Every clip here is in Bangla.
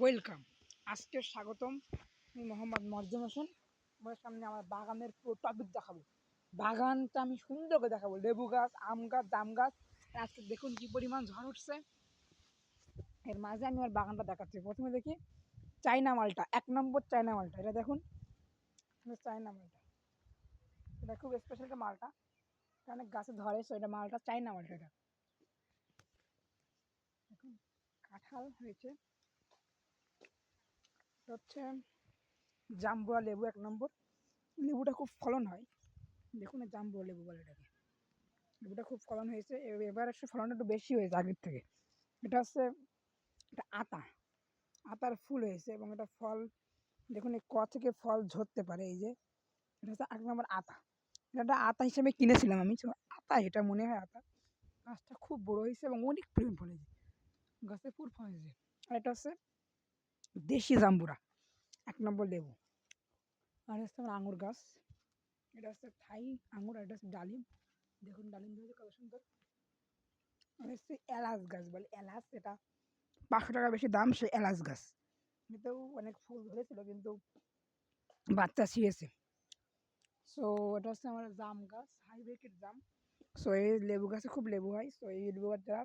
ওয়েলকাম। আজকে স্বাগতম আমি মোহাম্মদ মর্জন হোসেন। তোমাদের সামনে আমার বাগানের পুরো টপিক দেখাবো। বাগানটা আমি সুন্দর করে দেখাবো। লেবু গাছ, আম গাছ, জাম গাছ। আজকে দেখুন কী পরিমাণ ঝড় উঠছে। এর মাঝে আমি আমার বাগানটা দেখাচ্ছি। প্রথমে দেখি চাইনা মালটা। এক নম্বর চাইনা মালটা। এটা দেখুন। চাইনা মালটা। এটা খুব স্পেশাল একটা মালটা। অনেক গাছে ধরে সো এটা মালটা চাইনা মালটা এটা। দেখুন, কাঁঠাল হয়েছে। হচ্ছে জাম্বুয়া লেবু এক নম্বর। লেবুটা খুব ফলন হয়। দেখুন জাম্বুয়া লেবু বলে এটাকে লেবুটা খুব ফলন হয়েছে। এবার একটু ফলনটা একটু বেশি হয়েছে আগের থেকে। এটা হচ্ছে এটা আতা। আতার ফুল হয়েছে এবং এটা ফল, দেখুন এই ক থেকে ফল ঝরতে পারে এই যে। এটা হচ্ছে এক নম্বর আতা। এটা আতা হিসেবে কিনেছিলাম আমি। আতা, এটা মনে হয় আতা। গাছটা খুব বড় হয়েছে এবং অনেক পরিমাণ ফলেছে। গাছে ফল হয়েছে। আর এটা হচ্ছে দেশি জাম্বুরা, এক নম্বর লেবু। আর হচ্ছে আমার আঙুর গাছ। এটা হচ্ছে থাই আঙুর এটা হচ্ছে ডালিম। দেখুন ডালিম ধরেছে কত সুন্দর। আর হচ্ছে এলাচ গাছ বলে। এলাচ, এটা পাঁচশো টাকা বেশি দাম, সে এলাচ গাছ। এতেও অনেক ফুল ধরেছিল, কিন্তু বাচ্চা ছিঁড়েছে। সো এটা হচ্ছে আমার জাম গাছ হাইব্রিড জাম। সো এই লেবু গাছে খুব লেবু হয়। সো এই লেবু গাছ যারা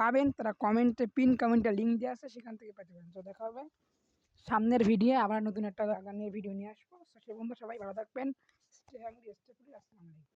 পাবেন, তারা কমেন্টে পিন কমেন্টে লিঙ্ক দেওয়া আছে, সেখান থেকে পেতে পারেন। তো দেখা হবে সামনের ভিডিও আবার নতুন একটা গানের ভিডিও নিয়ে আসব। সো বন্ধু সবাই ভালো থাকবেন স্টে স্টে ফ্রি আসসালামু আলাইকুম।